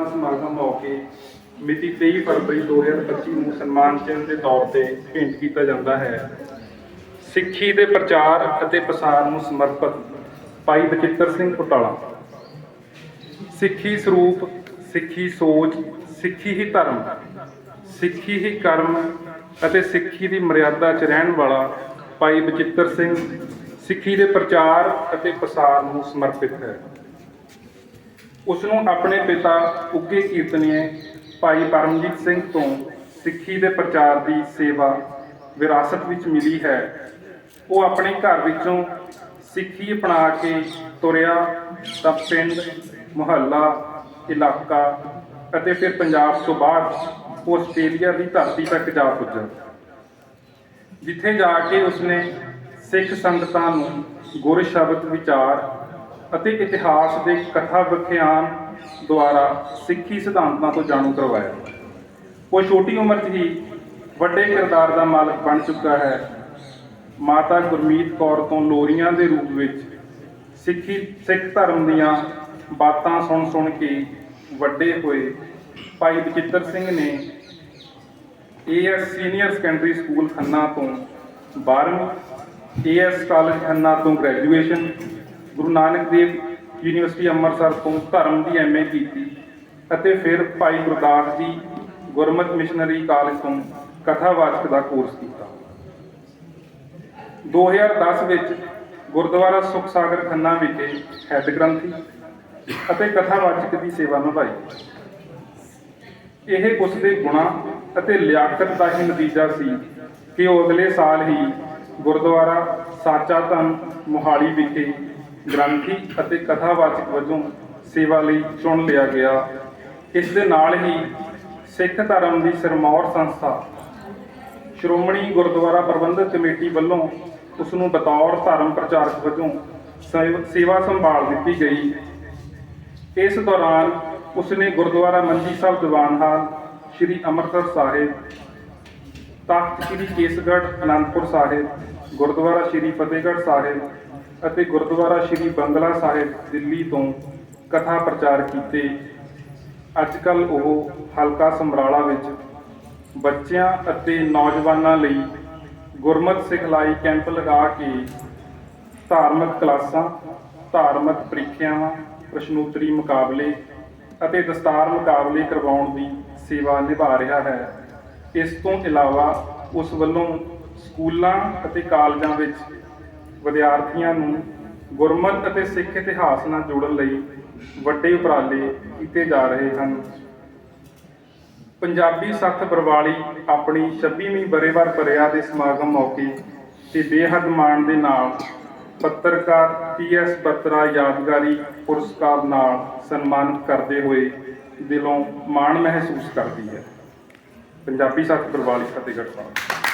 ਸਾਲਾਨਾ ਸਮਾਗਮ ਮੌਕੇ ਮਿਤੀ 23 ਫਰਵਰੀ 2025 ਨੂੰ ਸਨਮਾਨ ਚਿੰਨ੍ਹ ਦੇ ਤੌਰ ਤੇ ਭੇਂਟ ਕੀਤਾ ਜਾਂਦਾ ਹੈ। ਸਿੱਖੀ ਦੇ ਪ੍ਰਚਾਰ ਅਤੇ ਪ੍ਰਸਾਰ ਨੂੰ ਸਮਰਪਿਤ ਭਾਈ ਬਚਿੱਤਰ ਸਿੰਘ ਘੁਟਾਲਾ ਸਿੱਖੀ ਸਰੂਪ, ਸਿੱਖੀ ਸੋਚ, ਸਿੱਖੀ ਹੀ ਧਰਮ, ਸਿੱਖੀ ਹੀ ਕਰਮ ਅਤੇ ਸਿੱਖੀ ਦੀ ਮਰਿਆਦਾ 'ਚ ਰਹਿਣ ਵਾਲਾ ਭਾਈ ਬਚਿੱਤਰ ਸਿੰਘ ਸਿੱਖੀ ਦੇ ਪ੍ਰਚਾਰ ਅਤੇ ਪ੍ਰਸਾਰ ਨੂੰ ਸਮਰਪਿਤ ਹੈ। ਉਸ ਨੂੰ ਆਪਣੇ ਪਿਤਾ ਉੱਗੇ ਕੀਰਤਨੀਏ ਭਾਈ ਪਰਮਜੀਤ ਸਿੰਘ ਤੋਂ ਸਿੱਖੀ ਦੇ ਪ੍ਰਚਾਰ ਦੀ ਸੇਵਾ ਵਿਰਾਸਤ ਵਿੱਚ ਮਿਲੀ ਹੈ। ਉਹ ਆਪਣੇ ਘਰ ਵਿੱਚੋਂ ਸਿੱਖੀ ਅਪਣਾ ਕੇ ਤੁਰਿਆ ਤਾਂ ਪਿੰਡ, ਮੁਹੱਲਾ, ਇਲਾਕਾ ਅਤੇ ਫਿਰ ਪੰਜਾਬ ਤੋਂ ਬਾਅਦ ਆਸਟ੍ਰੇਲੀਆ ਦੀ ਧਰਤੀ ਤੱਕ ਜਾ ਪੁੱਜਾ। ਜਿੱਥੇ ਜਾ ਕੇ ਉਸਨੇ ਸਿੱਖ ਸੰਗਤਾਂ ਨੂੰ ਗੁਰ ਸ਼ਬਦ ਵਿਚਾਰ ਅਤੇ ਇਤਿਹਾਸ ਦੇ ਕਥਾ ਵਿਖਿਆਨ ਦੁਆਰਾ ਸਿੱਖੀ ਸਿਧਾਂਤਾਂ ਤੋਂ ਜਾਣੂ ਕਰਵਾਇਆ। ਉਹ ਛੋਟੀ ਉਮਰ 'ਚ ਹੀ ਵੱਡੇ ਕਿਰਦਾਰ ਦਾ ਮਾਲਕ ਬਣ ਚੁੱਕਾ ਹੈ। ਮਾਤਾ ਗੁਰਮੀਤ ਕੌਰ ਤੋਂ ਲੋਰੀਆਂ ਦੇ ਰੂਪ ਵਿੱਚ ਸਿੱਖੀ, ਸਿੱਖ ਧਰਮ ਦੀਆਂ ਬਾਤਾਂ ਸੁਣ ਸੁਣ ਕੇ ਵੱਡੇ ਹੋਏ ਭਾਈ ਬਚਿੱਤਰ ਸਿੰਘ ਨੇ AS senior secondary school Khanna ਤੋਂ 12ਵੀਂ ਏਐਸ ਕਾਲਜ ਖੰਨਾ ਤੋਂ ਗ੍ਰੈਜੂਏਸ਼ਨ ਗੁਰੂ ਨਾਨਕ ਦੇਵ ਯੂਨੀਵਰਸਿਟੀ ਅੰਮ੍ਰਿਤਸਰ ਤੋਂ ਧਰਮ ਦੀ ਐਮਏ ਕੀਤੀ ਅਤੇ ਫਿਰ ਭਾਈ ਗੁਰਦਾਸ ਜੀ ਗੁਰਮਤਿ ਮਿਸ਼ਨਰੀ ਕਾਲਜ ਤੋਂ ਕਥਾਵਾਚਕ ਦਾ ਕੋਰਸ ਕੀਤਾ। 2010 ਵਿੱਚ ਗੁਰਦੁਆਰਾ ਸੁਖ ਸਾਗਰ ਖੰਨਾ ਵਿਖੇ ਹੈੱਡ ਗ੍ਰੰਥੀ ਅਤੇ ਕਥਾਵਾਚਕ ਦੀ ਸੇਵਾ ਨਿਭਾਈ। ਇਹ ਉਸ ਦੇ ਗੁਣਾ ਅਤੇ ਲਿਆਕਤ ਦਾ ਹੀ ਨਤੀਜਾ ਸੀ ਕਿ ਉਹ ਅਗਲੇ ਸਾਲ ਹੀ ਗੁਰਦੁਆਰਾ ਸਾਚਾ ਧੰਨ ਮੋਹਾਲੀ ਵਿਖੇ ਗ੍ਰੰਥੀ ਅਤੇ ਕਥਾਵਾਚਕ ਵਜੋਂ ਸੇਵਾ ਲਈ ਚੁਣ ਲਿਆ ਗਿਆ। ਇਸ ਦੇ ਨਾਲ ਹੀ ਸਿੱਖ ਧਰਮ ਦੀ ਸਿਰਮੌਰ ਸੰਸਥਾ ਸ਼੍ਰੋਮਣੀ ਗੁਰਦੁਆਰਾ ਪ੍ਰਬੰਧਕ ਕਮੇਟੀ ਵੱਲੋਂ ਉਸ ਨੂੰ ਬਤੌਰ ਧਰਮ ਪ੍ਰਚਾਰਕ ਵਜੋਂ ਸੇਵ- ਸੇਵਾ ਸੰਭਾਲ ਦਿੱਤੀ ਗਈ। ਇਸ ਦੌਰਾਨ ਉਸਨੇ ਗੁਰਦੁਆਰਾ ਮੰਜੀ ਸਾਹਿਬ ਦੀਵਾਨ ਹਾਲ, ਸ੍ਰੀ ਅੰਮ੍ਰਿਤਸਰ ਸਾਹਿਬ, ਤਖਤ ਸ੍ਰੀ ਕੇਸਗੜ੍ਹ ਅਨੰਦਪੁਰ ਸਾਹਿਬ, ਗੁਰਦੁਆਰਾ ਸ੍ਰੀ ਫਤਿਹਗੜ੍ਹ ਸਾਹਿਬ ਅਤੇ ਗੁਰਦੁਆਰਾ ਸ੍ਰੀ ਬੰਗਲਾ ਸਾਹਿਬ, ਦਿੱਲੀ ਤੋਂ ਕਥਾ ਪ੍ਰਚਾਰ ਕੀਤੇ। ਅੱਜ ਕੱਲ ਉਹ ਹਲਕਾ ਸਮਰਾਲਾ ਵਿੱਚ ਬੱਚਿਆਂ ਅਤੇ ਨੌਜਵਾਨਾਂ ਲਈ ਗੁਰਮਤਿ ਸਿਖਲਾਈ ਕੈਂਪ ਲਗਾ ਕੇ ਧਾਰਮਿਕ ਕਲਾਸਾਂ, ਧਾਰਮਿਕ ਪ੍ਰੀਖਿਆਵਾਂ, ਪ੍ਰਸ਼ਨੋਤਰੀ ਮੁਕਾਬਲੇ ਅਤੇ ਦਸਤਾਰ ਮੁਕਾਬਲੇ ਕਰਵਾਉਣ ਦੀ ਸੇਵਾ ਨਿਭਾ ਰਿਹਾ ਹੈ। ਇਸ ਤੋਂ ਇਲਾਵਾ ਉਸ ਵੱਲੋਂ ਸਕੂਲਾਂ ਅਤੇ ਕਾਲਜਾਂ ਵਿੱਚ ਵਿਦਿਆਰਥੀਆਂ ਨੂੰ ਗੁਰਮਤ ਅਤੇ ਸਿੱਖ ਇਤਿਹਾਸ ਨਾਲ ਜੋੜਨ ਲਈ ਵੱਡੇ ਉਪਰਾਲੇ ਕੀਤੇ ਜਾ ਰਹੇ ਹਨ। ਪੰਜਾਬੀ ਸੱਥ ਬਰਵਾਲੀ ਆਪਣੀ 26ਵੀਂ ਬਰੇਵਾਰ ਪਰਿਆ ਦੇ ਸਮਾਗਮ ਮੌਕੇ ਤੇ ਬੇਹੱਦ ਮਾਣ ਦੇ ਨਾਲ ਪੱਤਰਕਾਰ ਪੀਐਸ ਬੱਤਰਾ ਯਾਦਗਾਰੀ ਪੁਰਸਕਾਰ ਨਾਲ ਸਨਮਾਨਿਤ ਕਰਦੇ ਹੋਏ ਦਿਲੋਂ ਮਾਣ ਮਹਿਸੂਸ ਕਰਦੀ ਹੈ। ਪੰਜਾਬੀ ਸੱਥ ਬਰਵਾਲੀ ਫਤਿਹਗੜ੍ਹ ਸਾਹਿਬ।